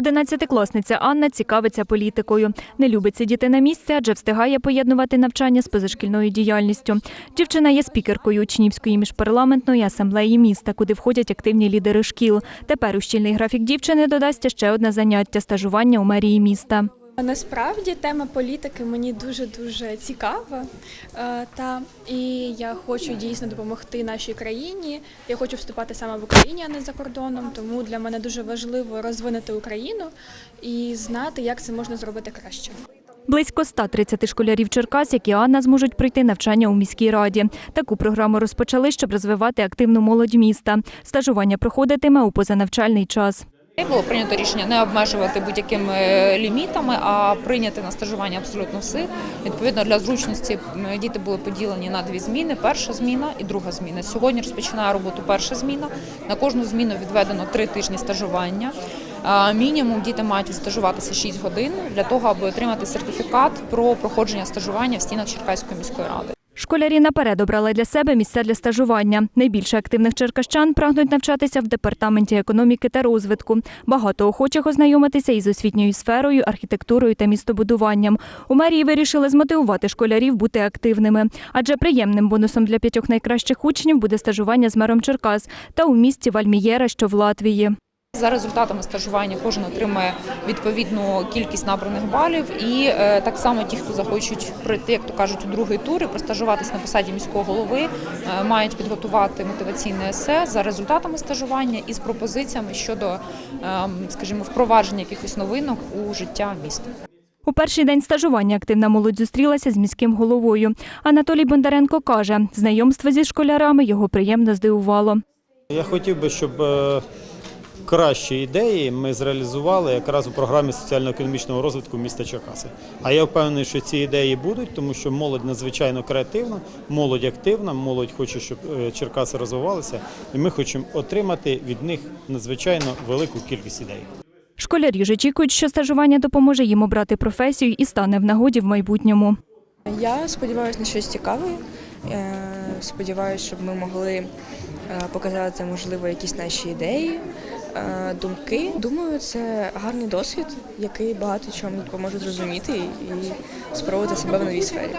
Одинадцятикласниця Анна цікавиться політикою. Не любить сидіти на місці, адже встигає поєднувати навчання з позашкільною діяльністю. Дівчина є спікеркою учнівської міжпарламентної асамблеї міста, куди входять активні лідери шкіл. Тепер у щільний графік дівчини додасться ще одне заняття стажування у мерії міста. Насправді тема політики мені дуже дуже цікава. Е, Та і я хочу дійсно допомогти нашій країні. Я хочу вступати саме в Україні, а не за кордоном. Тому для мене дуже важливо розвинути Україну і знати, як це можна зробити краще. Близько 130 школярів Черкас, як і Анна, зможуть пройти навчання у міській раді. Таку програму розпочали, щоб розвивати активну молодь міста. Стажування проходитиме у позанавчальний час. Було прийнято рішення не обмежувати будь-якими е, лімітами, а прийняти на стажування абсолютно всіх. Відповідно для зручності діти були поділені на дві зміни: перша зміна і друга зміна. Сьогодні розпочинає роботу перша зміна. На кожну зміну відведено три тижні стажування. Мінімум діти мають стажуватися 6 годин для того, аби отримати сертифікат про проходження стажування в стінах Черкаської міської ради. Школярі наперед обрали для себе місця для стажування. Найбільше активних черкащан прагнуть навчатися в департаменті економіки та розвитку. Багато охочих ознайомитися із освітньою сферою, архітектурою та містобудуванням. У мерії вирішили змотивувати школярів бути активними, адже приємним бонусом для п'ятьох найкращих учнів буде стажування з мером Черкас та у місті Вальмієра, що в Латвії. За результатами стажування кожен отримає відповідну кількість набраних балів, і е, так само ті, хто захочуть пройти, як то кажуть, у другий тур і простажуватись на посаді міського голови, е, мають підготувати мотиваційне есе за результатами стажування і з пропозиціями щодо, е, скажімо, впровадження якихось новинок у життя міста. У перший день стажування активна молодь зустрілася з міським головою. Анатолій Бондаренко каже, знайомство зі школярами його приємно здивувало. Я хотів би, щоб е, кращі ідеї ми зреалізували якраз у програмі соціально-економічного розвитку міста Черкаси. А я впевнений, що ці ідеї будуть, тому що молодь надзвичайно креативна, молодь активна, молодь хоче, щоб е, Черкаси розвивалися, і ми хочемо отримати від них надзвичайно велику кількість ідей. Школярі ж очікують, що стажування допоможе їм обрати професію і стане в нагоді в майбутньому. Я сподіваюся на щось цікаве. Е, Сподіваюся, щоб ми могли е, показати, можливо, якісь наші ідеї, думки. Думаю, це гарний досвід, який багато чому допоможе зрозуміти і спробувати себе в новій сфері.